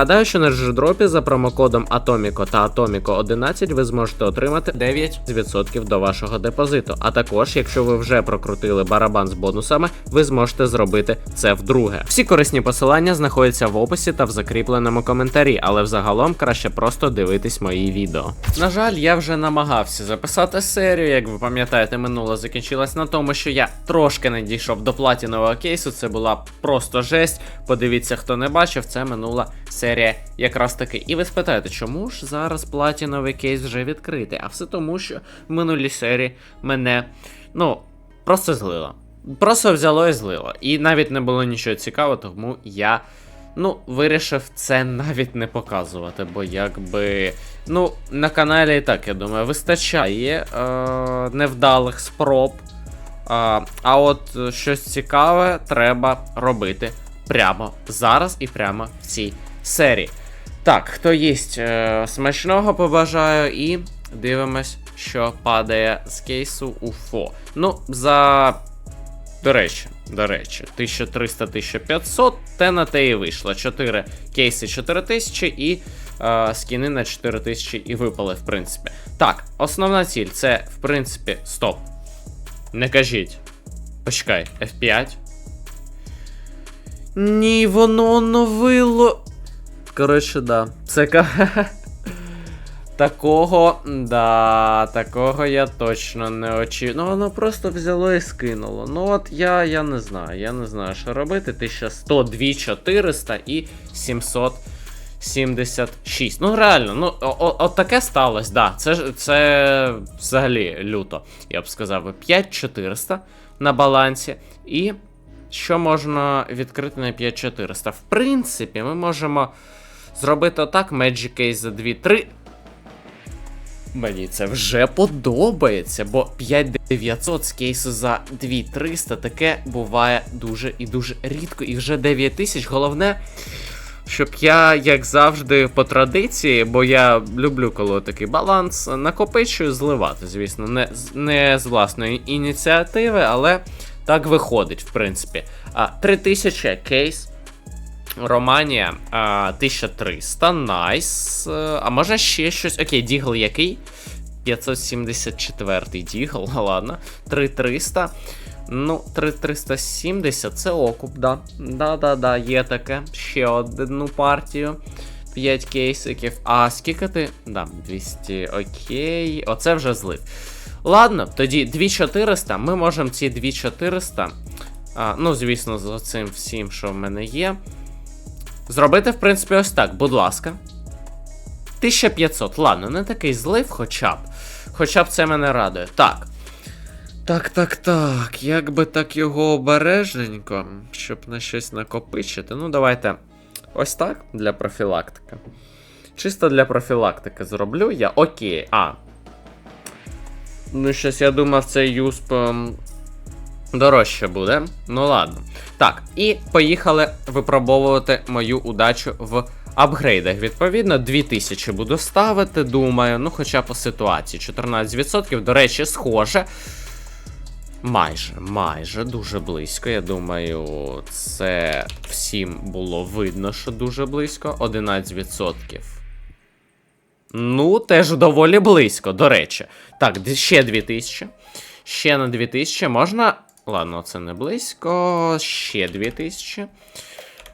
Нагадаю, що на джедропі за промокодом Atomico та Atomico 11 ви зможете отримати 9% до вашого депозиту. А також, якщо ви вже прокрутили барабан з бонусами, ви зможете зробити це вдруге. Всі корисні посилання знаходяться в описі та в закріпленому коментарі, але взагалом краще просто дивитись мої відео. На жаль, я вже намагався записати серію. Як ви пам'ятаєте, минуло закінчилось на тому, що я трошки не дійшов до платінового кейсу. Це була просто жесть. Подивіться, хто не бачив, це минула серія якраз таки. І ви спитаєте, чому ж зараз платіновий кейс вже відкритий? А все тому, що в минулій серії мене, ну, просто злило. Просто взяло і злило. І навіть не було нічого цікавого, тому я. Ну, вирішив це навіть не показувати, бо якби. Ну, на каналі і так, я думаю, вистачає е, невдалих спроб. А, а от е, щось цікаве треба робити прямо зараз і прямо в цій серії. Так, хто їсть е, смачного побажаю і дивимось, що падає з кейсу УФО. Ну, за. До речі, до речі, 1300-1500, те на те і вийшло. 4 кейси 4000 і е, скіни на 4000 і випали, в принципі. Так, основна ціль це, в принципі, стоп. Не кажіть. Почекай, F5. Ні, воно оновило. Коротше, да. Це. Такого, да, такого я точно не очікував. Ну, воно просто взяло і скинуло. Ну от я я не знаю, я не знаю, що робити. 1100, 2400 і 776. Ну, реально, ну, от таке сталося, да. Це, це взагалі люто, я б сказав. 5400 на балансі. І що можна відкрити на 5400? В принципі, ми можемо зробити отак: Magic Case за 2-3. Мені це вже подобається, бо 5900 з кейсу за 2300 таке буває дуже і дуже рідко. І вже 9000. Головне, щоб я, як завжди, по традиції, бо я люблю, коли такий баланс, накопичую зливати, звісно, не, не з власної ініціативи, але так виходить, в принципі. А, 3000 кейс. Романія 1300, найс. Е, А може ще щось. Окей, Дігл який? 574 Дігл, ладно. 3300. Ну, 3370 це окуп, да. Да-да-да, є таке. Ще одну партію. 5 кейсиків. А скільки ти. Да, 200. Окей. Оце вже злив. Ладно, тоді 2400. Ми можемо ці 2400. А, ну, звісно, з цим всім, що в мене є. Зробити, в принципі, ось так, будь ласка. 1500. Ладно, не такий злив, хоча б. Хоча б це мене радує. Так. Так, так, так. Як би так його обережненько, щоб на щось накопичити. Ну, давайте. Ось так для профілактики. Чисто для профілактики зроблю я. Окей. А. Ну, щось я думав, цей юсп. Дорожче буде. Ну ладно. Так, і поїхали випробовувати мою удачу в апгрейдах. Відповідно, 2000 буду ставити, думаю. Ну, хоча по ситуації. 14%, до речі, схоже. Майже, майже дуже близько. Я думаю, це всім було видно, що дуже близько. 11%. Ну, теж доволі близько, до речі. Так, ще 2000. Ще на 2000 можна. Ладно, це не близько. Ще 2000.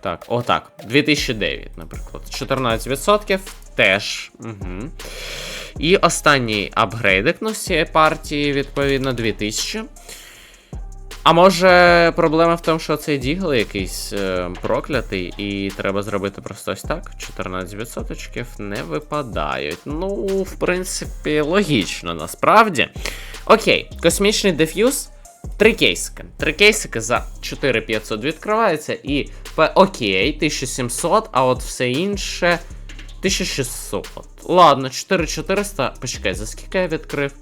Так, отак. 2009, наприклад. 14% теж. Угу. І останній апгрейдик ну, з цієї партії, відповідно, 2000. А може проблема в тому, що цей дігл якийсь е, проклятий, і треба зробити просто ось так. 14% не випадають. Ну, в принципі, логічно насправді. Окей, космічний деф'юз. Три кейсики. Три кейсики за 4500 відкриваються і. Окей, 1700, а от все інше. 1600. Ладно, 4400. Почекай, за скільки я відкрив?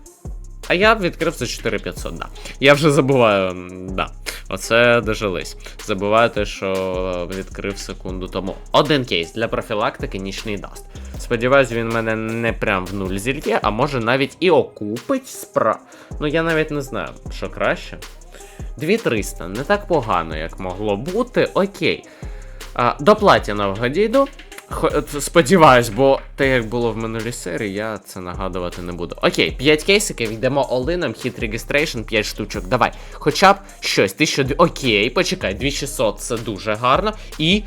А я відкрив за 4500, да. Я вже забуваю, да. Оце дожились. Забуваю те, що відкрив секунду тому. Один кейс для профілактики нічний даст. Сподіваюсь, він мене не прям в нуль зільє, а може навіть і окупить спра. Ну я навіть не знаю, що краще. 2300, не так погано, як могло бути. Окей. А, до платінового дійду. Хо- Сподіваюсь, бо те, як було в минулій серії, я це нагадувати не буду. Окей, 5 кейсиків, йдемо олином, хіт регістрейшн, 5 штучок. Давай. Хоча б щось. 1200. Окей, почекай, 2600 це дуже гарно. І.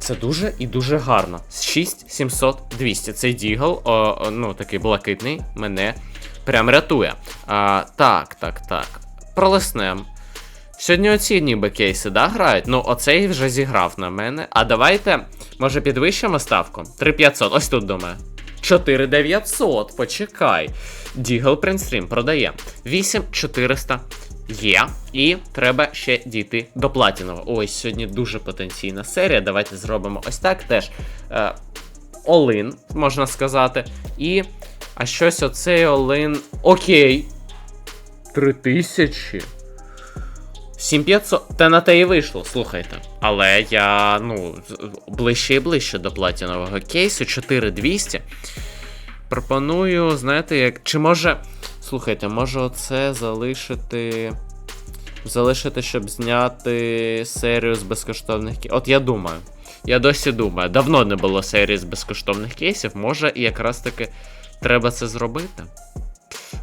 Це дуже і дуже гарно. 6700 200. Цей дігл, о, ну такий блакитний, мене прям рятує. А, так, так, так. Пролиснем. Сьогодні оці ніби кейси, да, грають? Ну, оцей вже зіграв на мене. А давайте, може, підвищимо ставку? 3500, ось тут думаю. 4900, почекай. Дігл Принстрім продає. 8400 є. І треба ще дійти до платінового. Ось сьогодні дуже потенційна серія. Давайте зробимо ось так теж. Е, Олин, можна сказати. І. А щось оцей Олин. Окей. 3000. 7500. Та на те і вийшло, слухайте. Але я, ну, ближче і ближче до платінового кейсу 4200. Пропоную, знаєте, як. Чи може. Слухайте, може оце залишити. Залишити, щоб зняти серію з безкоштовних кейсів. От я думаю. Я досі думаю. Давно не було серії з безкоштовних кейсів. Може, якраз таки треба це зробити.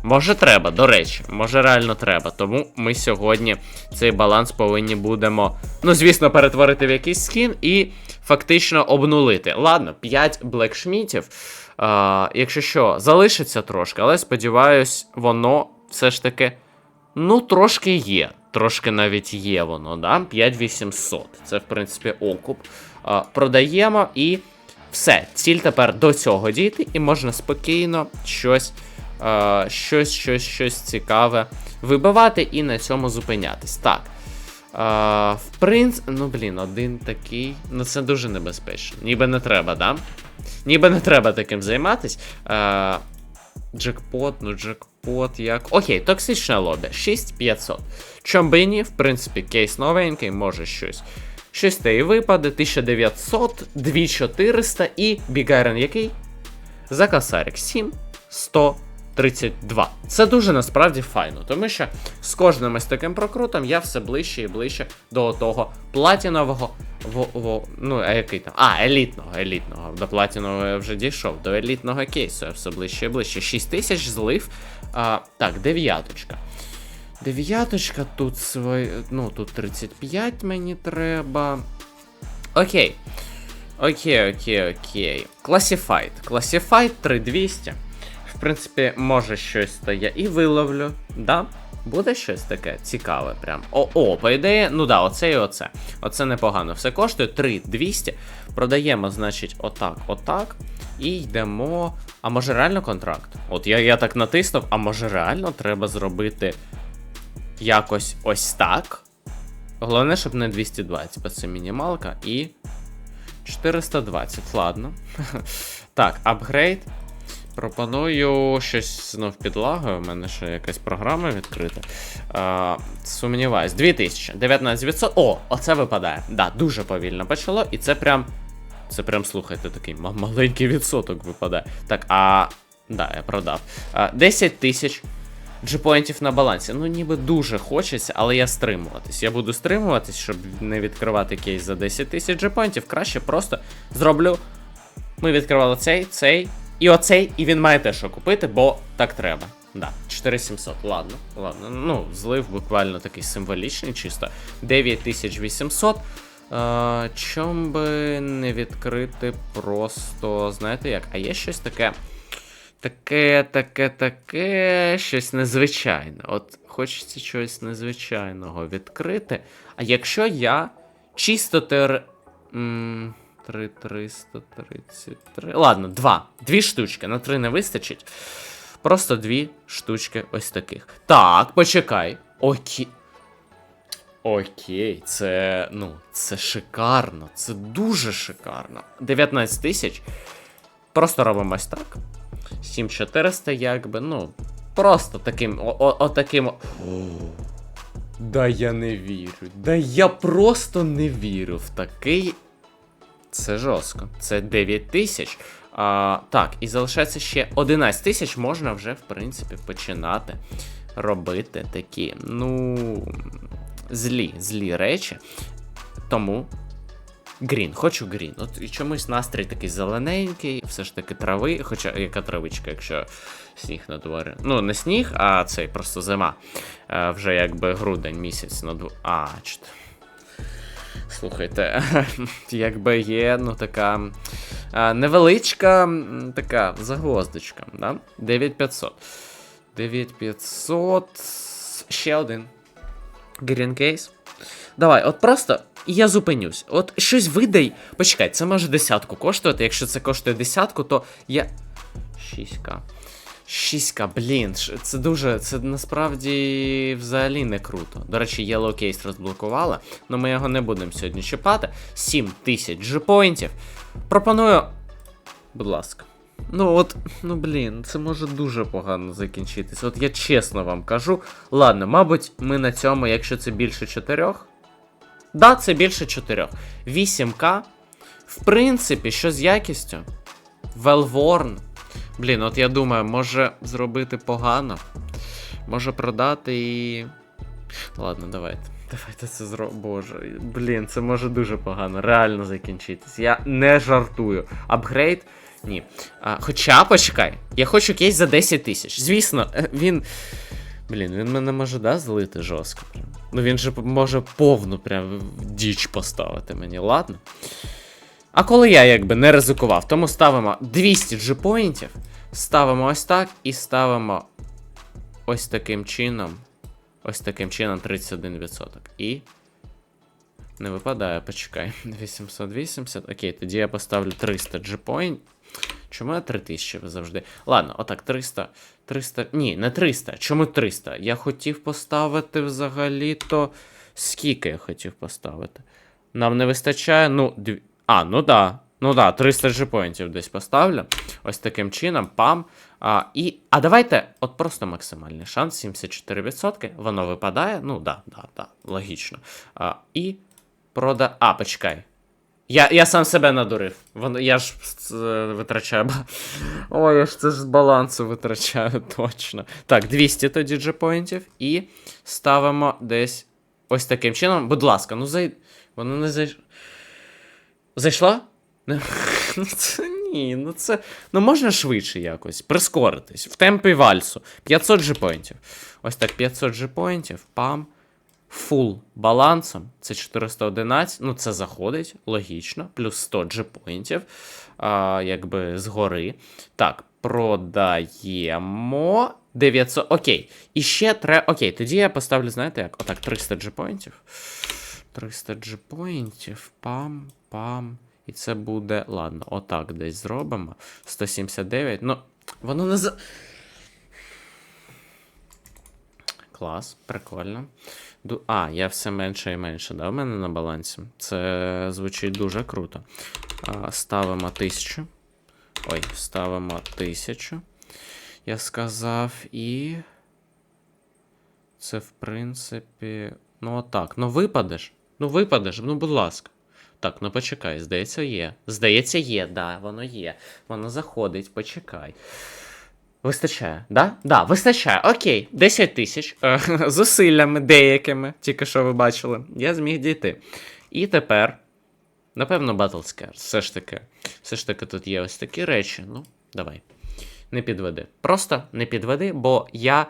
Може, треба, до речі, може реально треба. Тому ми сьогодні цей баланс повинні будемо, ну, звісно, перетворити в якийсь скін і фактично обнулити. Ладно, 5 блекшмітів. А, якщо що, залишиться трошки, але сподіваюсь, воно все ж таки. Ну, трошки є. Трошки навіть є воно, да? 5800. Це, в принципі, окуп. А, продаємо і все. Ціль тепер до цього дійти, і можна спокійно щось, щось, щось, щось цікаве вибивати і на цьому зупинятись. Так. В принципі, ну блін, один такий. Ну це дуже небезпечно. Ніби не треба, да? Ніби не треба таким займатись. А, Джекпот, ну джекпот як. Окей, токсичне лобі. 6500. Чомбині, в принципі, кейс новенький, може щось. Щось те і випаде. 1900, 2400 і Бігайрен який? За косарик 7, 132. Це дуже насправді файно, тому що з кожним із таким прокрутом я все ближче і ближче до того платінового. Во, во, ну, а який там? А, елітного, елітного. До платінового я вже дійшов. До елітного кейсу я все ближче і ближче. 6 тисяч злив. А, так, дев'яточка. Дев'яточка тут свої. Ну, тут 35 мені треба. Окей. Окей, окей, окей. Classified. Classified 3200. В принципі, може щось я і виловлю. Да? Буде щось таке цікаве, прям. О, о, по ідеї, ну да, оце і оце. Оце непогано. Все коштує 3200. Продаємо, значить, отак, отак. І йдемо. А може реально контракт? От я, я так натиснув, а може реально треба зробити якось ось так. Головне, щоб не 220, бо це мінімалка. І 420, ладно. так, апгрейд. Пропоную щось знов підлагою. У мене ще якась програма відкрита. А, сумніваюсь. 2000, 19%. О, оце випадає. Да, дуже повільно почало, і це прям. Це прям, слухайте, такий ма- маленький відсоток випадає. Так, а. Да, я продав. А, 10 тисяч джипоінтів на балансі. Ну, ніби дуже хочеться, але я стримуватись. Я буду стримуватись, щоб не відкривати кейс за 10 тисяч джипоінтів. Краще просто зроблю. Ми відкривали цей, цей і оцей, і він має те, що купити, бо так треба. Да, 4700, ладно, ладно. Ну, злив буквально такий символічний, чисто. 9800. Е, чом би не відкрити просто, знаєте як? А є щось таке. Таке, таке, таке, щось незвичайне. От хочеться чогось незвичайного відкрити. А якщо я чисто тер. М, 3333. Ладно, два. Дві штучки. На три не вистачить. Просто дві штучки ось таких. Так, почекай. Окей. Окей, це. Ну, це шикарно. Це дуже шикарно. 19 тисяч. Просто робимо ось так. 7400, якби, ну. Просто таким. О, о, о таким. о- Да я не вірю. Да я просто не вірю в такий. Це жорстко. Це 9 тисяч. Так, і залишається ще 11 тисяч. Можна вже, в принципі, починати робити такі, ну. Злі, злі речі. Тому Грін, хочу грін. От і чомусь настрій такий зелененький, все ж таки трави, хоча яка травичка, якщо сніг на дворі. Ну, не сніг, а цей просто зима. Е, вже якби грудень місяць на дворі. А, чт. Слухайте, якби є, ну така невеличка така загвоздочка, да? 9500. 9500. Ще один. Green Case. Давай, от просто я зупинюсь. От щось видай. Почекай, це може десятку коштувати. Якщо це коштує десятку, то я. 6к. 6к, блін, це дуже, це насправді взагалі не круто. До речі, Yellow Case розблокували, але ми його не будемо сьогодні чіпати. 7 тисяч джипоінтів. Пропоную. Будь ласка. Ну от, ну блін, це може дуже погано закінчитись. От я чесно вам кажу. Ладно, мабуть, ми на цьому, якщо це більше 4. Да, це більше 4. 8К. В принципі, що з якістю? Велворн. Блін, от я думаю, може зробити погано. Може продати і. Ладно, давайте. Давайте це зро... Боже. Блін, це може дуже погано. Реально закінчитись. Я не жартую. Апгрейд? Ні. А, хоча, почекай, я хочу кейс за 10 тисяч. Звісно, е, він. Блін, він мене може да, злити жорстко. Ну він же може повну прям діч поставити мені, ладно? А коли я якби не ризикував, тому ставимо 200 джипоінтів, ставимо ось так і ставимо ось таким чином. Ось таким чином 31%. І. Не випадає, почекай. 880. Окей, тоді я поставлю 300 джипоінт. Чому я 3000 завжди? Ладно, отак, 300. 300. Ні, не 300. Чому 300? Я хотів поставити взагалі-то. Скільки я хотів поставити? Нам не вистачає, ну. Дві... А, ну да. Ну да, 300 джипоінтів десь поставлю. Ось таким чином, пам. А, і, а давайте, от просто максимальний шанс, 74%. Воно випадає. Ну да, да, да, логічно. А, і прода. А, почекай. Я, я сам себе надурив. Воно, я ж е, витрачаю. Ой, я ж це ж з балансу витрачаю, точно. Так, 200 тоді джепоінтів. І ставимо десь ось таким чином. Будь ласка, ну зай. Воно не зайшло. Зайшла? Ну це ні, ну це. Ну можна швидше якось, прискоритись. В темпі вальсу. 500 джепоінтів. Ось так, 500 джепоінтів, пам. Фул балансом. Це 411. Ну, це заходить, логічно. Плюс 100 джепоінтів. А, якби згори. Так, продаємо. 900. Окей. І ще треба. Окей, тоді я поставлю, знаєте як? Отак, 300 джепоінтів. 300 джепоінтів. Пам, пам. І це буде. Ладно, отак десь зробимо. 179. Ну, воно не за. Клас, прикольно. А, я все менше і менше, да, в мене на балансі. Це звучить дуже круто. Ставимо 1000. Ой, ставимо 1000. Я сказав, і. Це, в принципі. Ну, отак. Ну, випадеш. Ну, випадеш, ну, будь ласка. Так, ну почекай, здається, є. Здається, є, да, воно є. Воно заходить, почекай. Вистачає, да? Да, вистачає. Окей, 10 тисяч е, зусиллями деякими, тільки що ви бачили, я зміг дійти. І тепер, напевно, Battle Scars. Все ж таки, все ж таки тут є ось такі речі. Ну, давай. Не підведи. Просто не підведи, бо я.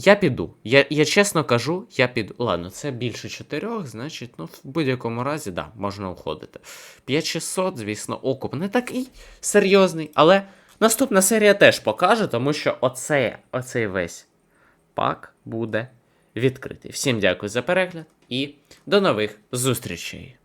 Я піду. Я, я чесно кажу, я піду. Ладно, це більше чотирьох, значить, ну, в будь-якому разі, да, можна уходити. 5600, звісно, окуп не такий серйозний, але наступна серія теж покаже, тому що оцей, оцей весь пак буде відкритий. Всім дякую за перегляд і до нових зустрічей.